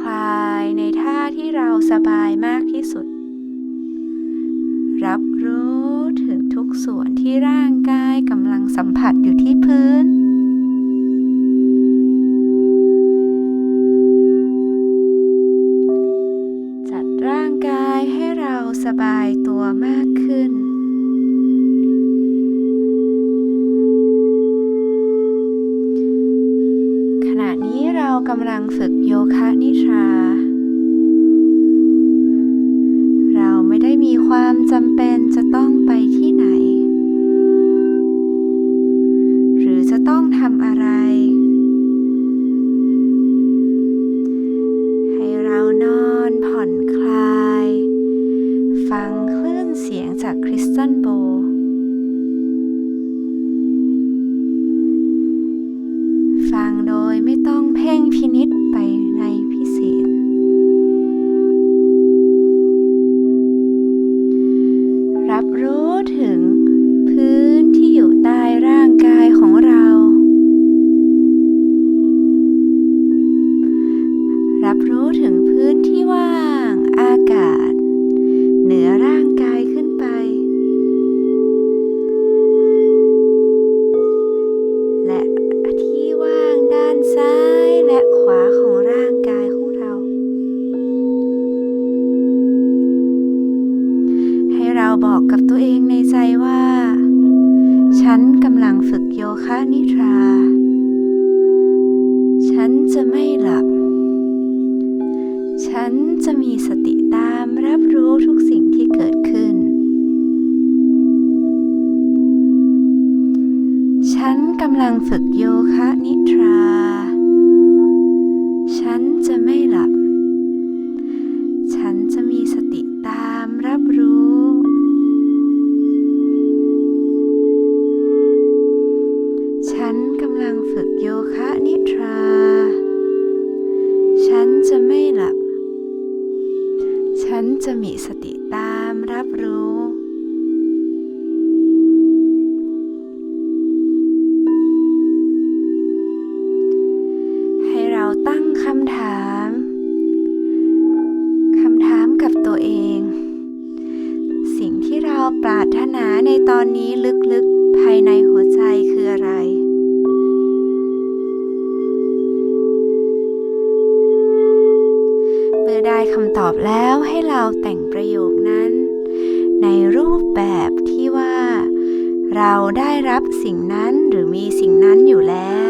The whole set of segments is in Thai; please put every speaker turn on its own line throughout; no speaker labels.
คลายในท่าที่เราสบายมากที่สุด รับรู้ถึงทุกส่วนที่ร่างกายกำลังสัมผัสอยู่ที่พื้น ลังฝึกโยคะนิทรา เราไม่ได้มีความจำเป็นจะต้องไปที่ ได้รับสิ่งนั้นหรือมีสิ่งนั้นอยู่แล้ว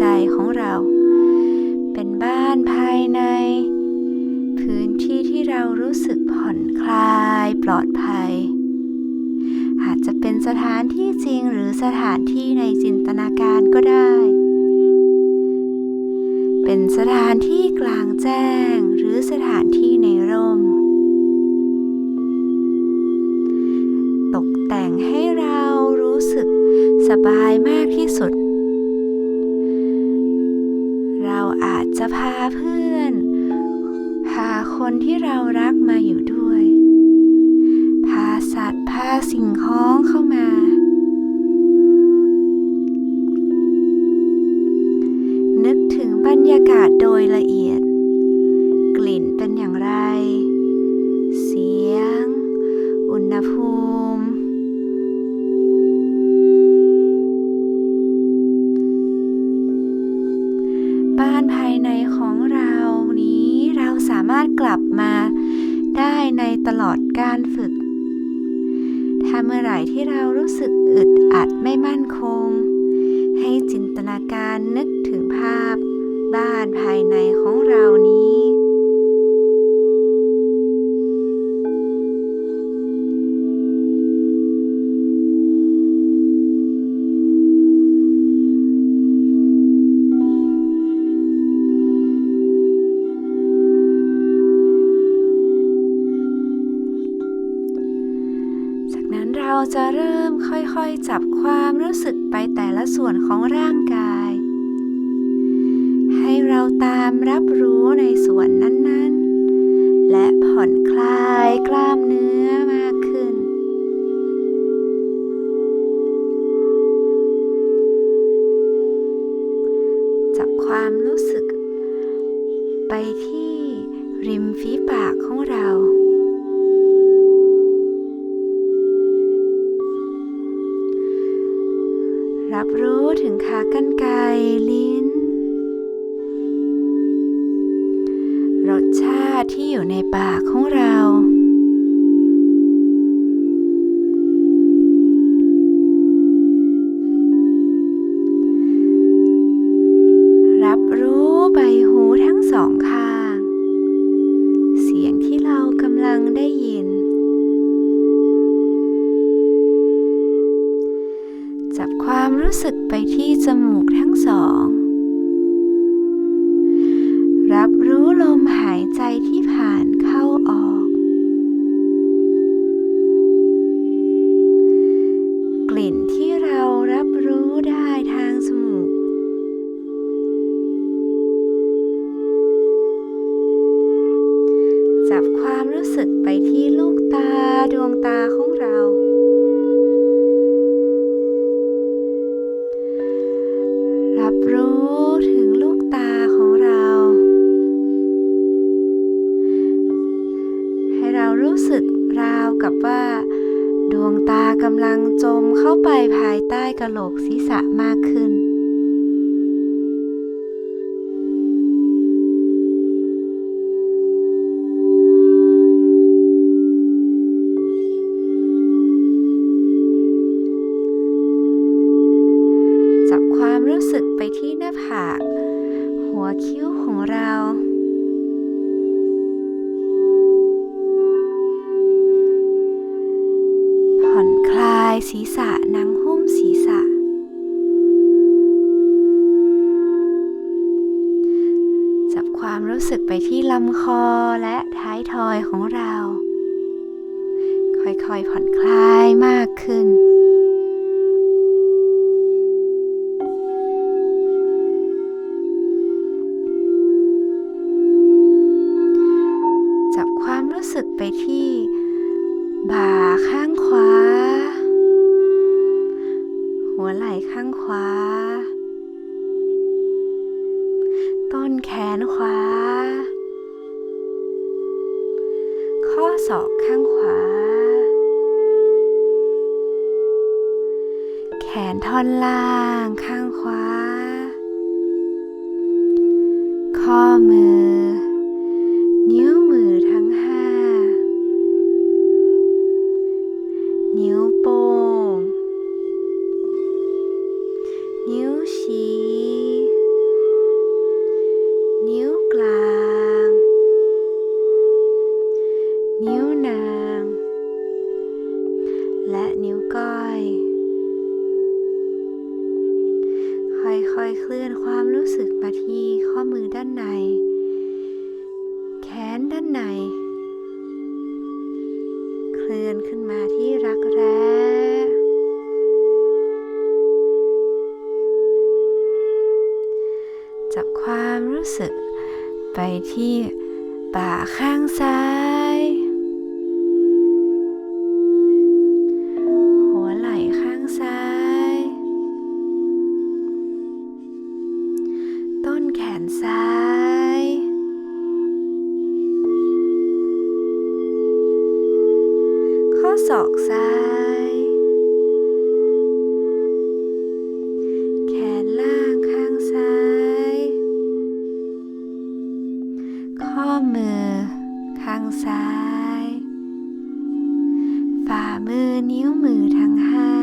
ใจของเรา เป็นบ้านภายใน พื้นที่ที่เรารู้สึกผ่อนคลายปลอดภัย อาจจะเป็นสถานที่จริงหรือสถานที่ในจินตนาการก็ได้ เป็นสถานที่กลางแจ้งหรือสถานที่ในร่มตกแต่งให้เรารู้สึกสบายมากที่สุด เพื่อน พาคนที่เรารักมาอยู่ด้วย พาสัตว์ พาสิ่งของเข้ามา ที่เรารู้สึกอึดอัดไม่มั่นคง ให้จินตนาการนึกถึงภาพ บ้านภายในของเรานี้ เราจะเริ่มค่อยๆจับความรู้สึกไปแต่ละส่วนของร่างกาย ให้เราตามรับรู้ในส่วนนั้นๆ และผ่อนคลายกล้ามเนื้อ ที่อยู่ในปากของเรา รู้สึกไปที่ลูกตาดวงตาของเรา ศีรษะหนังหุ้มศีรษะ จับความรู้สึกไปที่ลำคอและท้ายทอยของเรา ค่อยๆผ่อนคลายมากขึ้น ศอกข้างขวา แขนท่อนล่างข้างขวา ข้อมือ นด้านใน เคลื่อนขึ้นมาที่รักแร้ จับความรู้สึกไปที่บ่าข้างซ้าย ข้อมือ ข้างซ้าย ฝ่ามือนิ้วมือทั้งห้า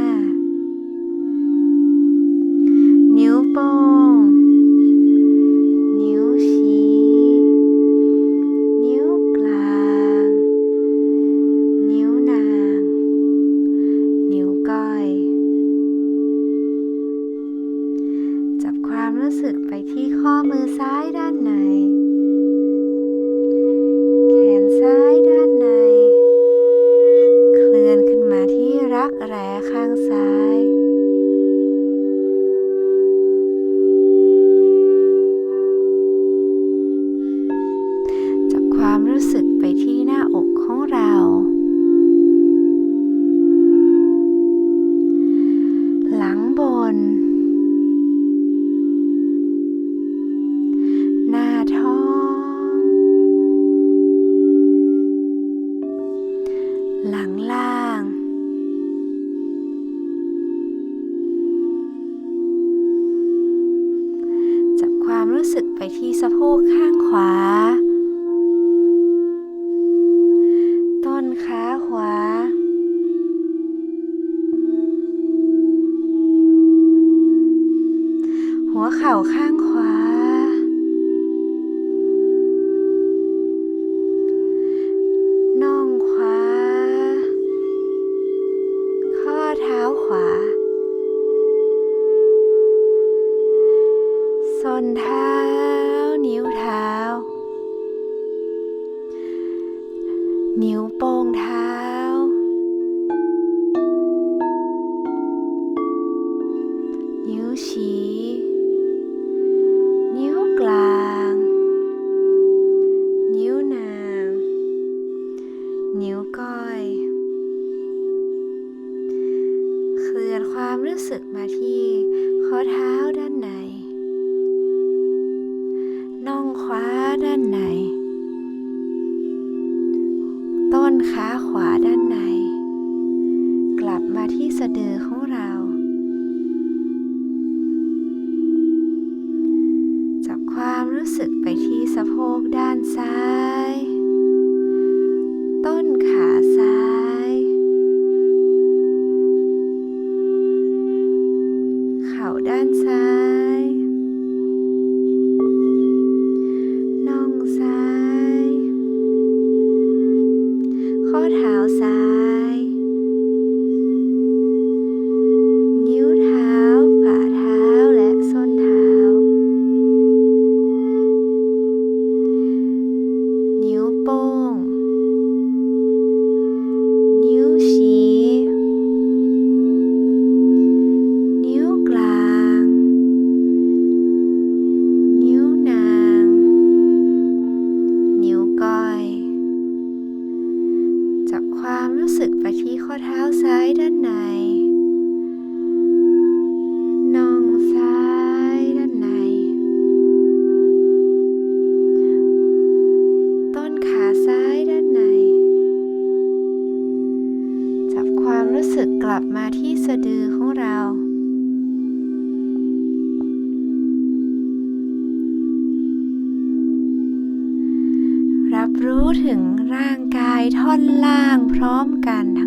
รับรู้ถึงร่างกายท่อนล่างพร้อมกันทั้ง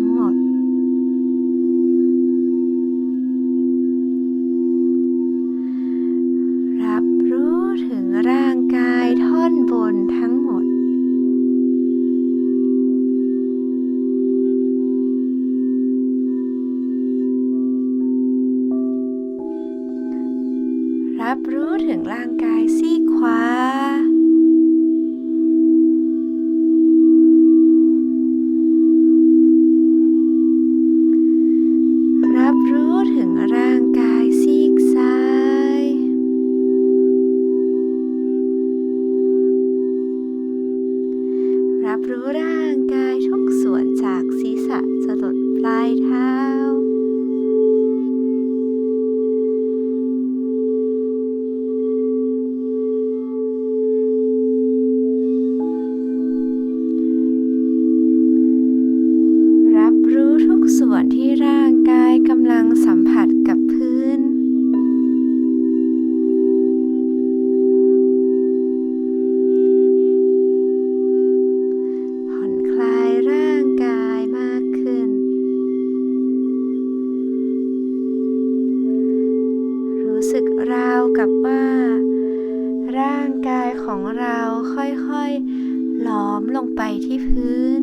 รับรู้ร่างกายทุกส่วนจากศีรษะจนดปลายเท้า ค่อยๆ หลอมลงไปที่พื้น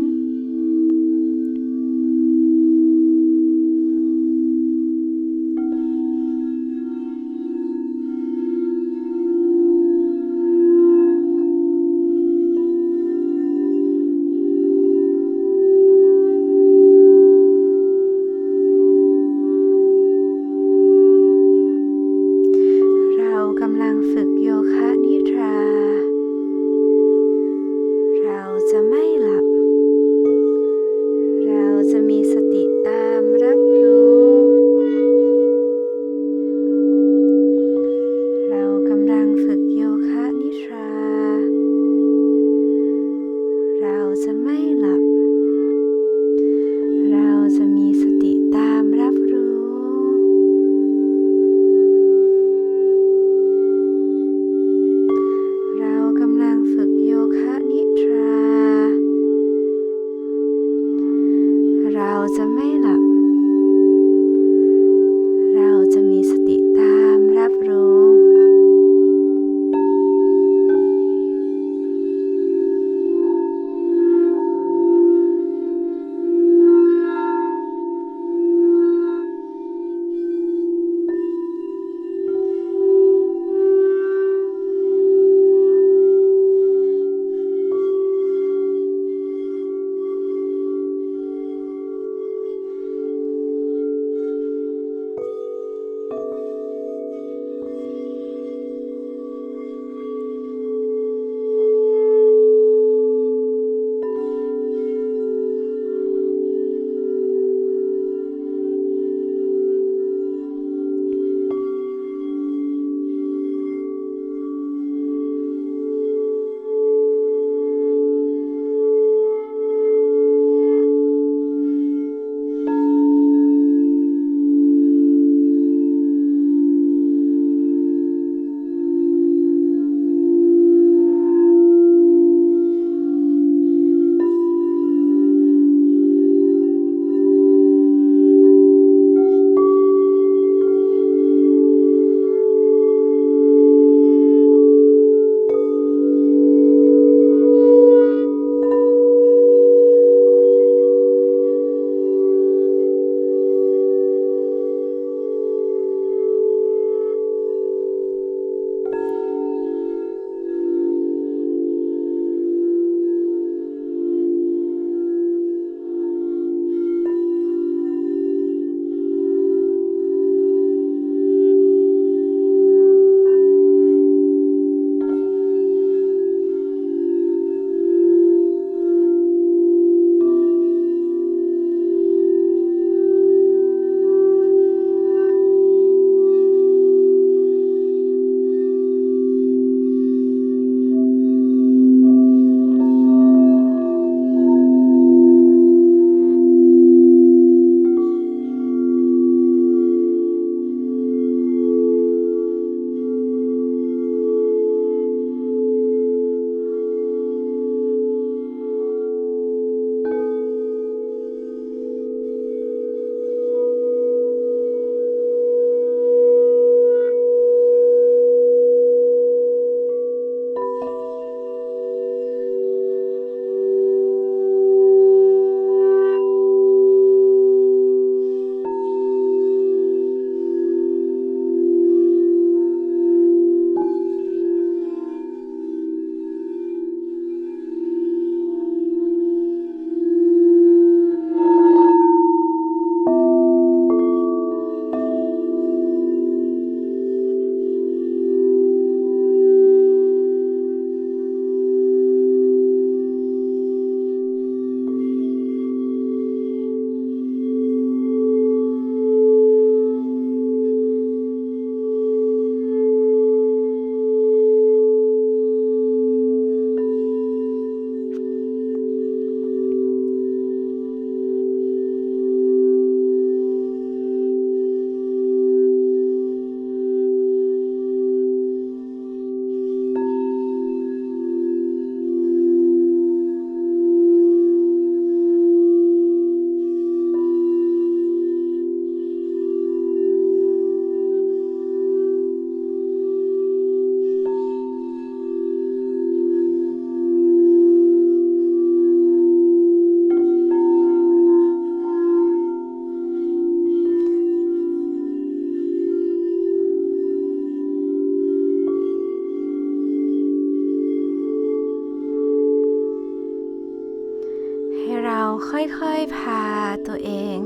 ค่อยๆ พาตัวเอง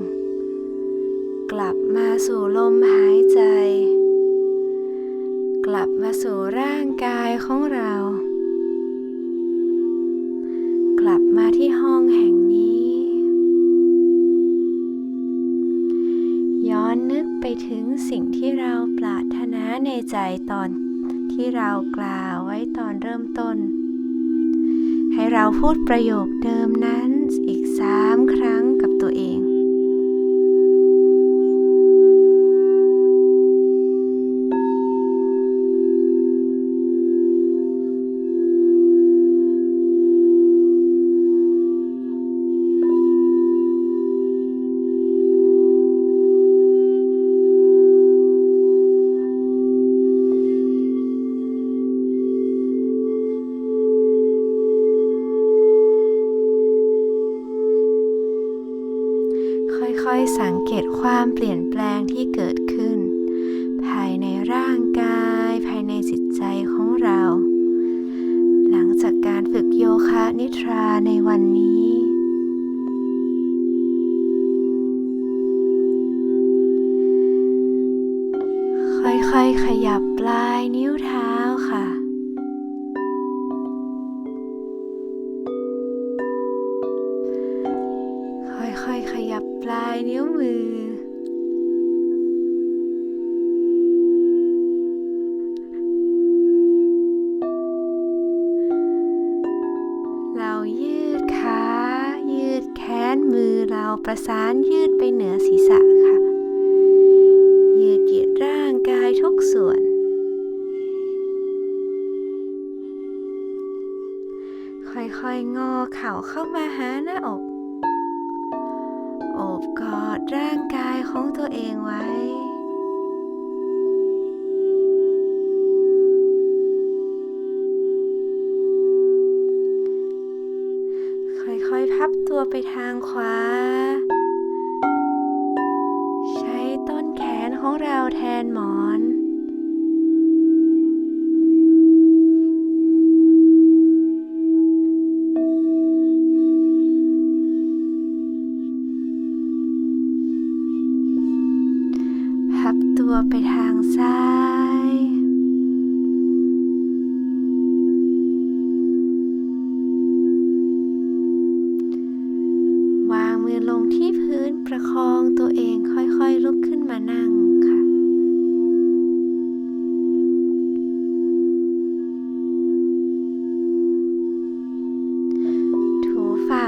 กลับมาสู่ลมหายใจ กลับมาสู่ร่างกายของเรา กลับมาที่ห้องแห่งนี้ ย้อนนึกไปถึงสิ่งที่เราปรารถนาในใจตอนที่เรากล่าวไว้ตอนเริ่มต้นให้เราพูดประโยคเดิมนั้นอีก สามครั้งกับตัวเอง 系你 ตัวไปทางขวา ใช้ต้นแขนของเราแทนหมอน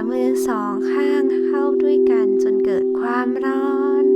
มือสองข้างเข้าด้วยกันจนเกิดความร้อน